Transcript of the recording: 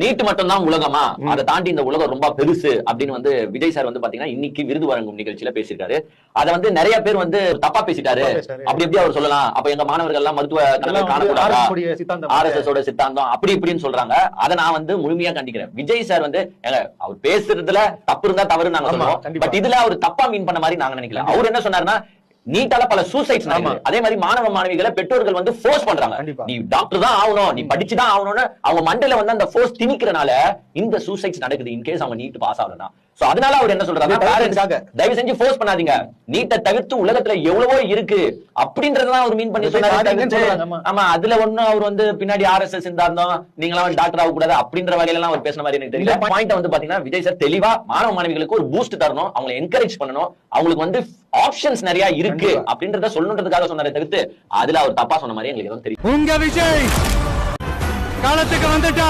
NEET மட்டும் தான் உலகமா அதை தாண்டி இந்த உலகம் ரொம்ப பெருசு அப்படின்னு வந்து விஜய் சார் வந்து பாத்தீங்கன்னா இன்னைக்கு விருது வழங்கும் நிகழ்ச்சியில பேசியிருக்காரு. அதை வந்து நிறைய பேர் வந்து தப்பா பேசிட்டாரு. அப்படி எப்படி அவர் சொல்லலாம்? அப்ப எங்க மாணவர்கள் எல்லாம் மருத்துவ காணக்கூடாதா? ஆர் எஸ் ஓட சித்தாந்தம் அப்படி இப்படின்னு சொல்றாங்க. அதை நான் வந்து முழுமையா கண்டிக்கிறேன். விஜய் சார் வந்து அவர் பேசுறதுல தப்பு இருந்தா தவறு நாங்க சொல்லுவோம். பட் இதுல அவர் தப்பா மீன் பண்ண மாதிரி நாங்க நினைக்கல. அவர் என்ன சொன்னாருன்னா நீட்டால பல சூசைட்ஸ். அதே மாதிரி மாணவ மாணவிகளை பெற்றோர்கள் வந்து ஃபோர்ஸ் பண்றாங்க. நீ டாக்டர் தான் ஆகணும் நீ படிச்சு தான் ஆகணும்னு அவங்க மண்டையில வந்து அந்த ஃபோர்ஸ் திணிக்கிறனால இந்த சூசைட்ஸ் நடக்குது இன் கேஸ் அவங்க நீட் பாஸ் ஆகலனா சோ அதனால அவர் என்ன சொல்றாரு. தயவு செஞ்சு ஃபோர்ஸ் பண்ணாதீங்க. நீட்டை தவிர்த்து உலகத்துல எவ்வளவோ இருக்கு. அப்படின்றதான் அவர் மீன் பண்ணி சொன்னாரு. ஆமா. அதுல ஒண்ணும் அவர் வந்து பின்னாடி ஆர்எஸ்எஸ் இருந்தாலும் நீங்களாம் டாக்டர் ஆக கூடாது அப்படின்ற வகையில எல்லாம் அவர் பேசின மாதிரி எனக்கு தெரியல. பாயிண்ட் வந்து பாத்தீங்கன்னா விஜய் சார் தெளிவா மாணவ மாணவிகளுக்கு ஒரு பூஸ்ட் தரணும். அவங்களை என்கரேஜ் பண்ணணும். அவங்களுக்கு வந்து ஆப்ஷன்ஸ் நிறைய இருக்கு. அப்படின்றத சொல்லணுன்றதுக்காக சொன்னாரே தவிர்த்து அதுல அவர் தப்பா சொன்ன மாதிரி எங்களுக்கு எதுவும் தெரியும் உங்க விஜய் களத்துக்கு வந்துட்டா.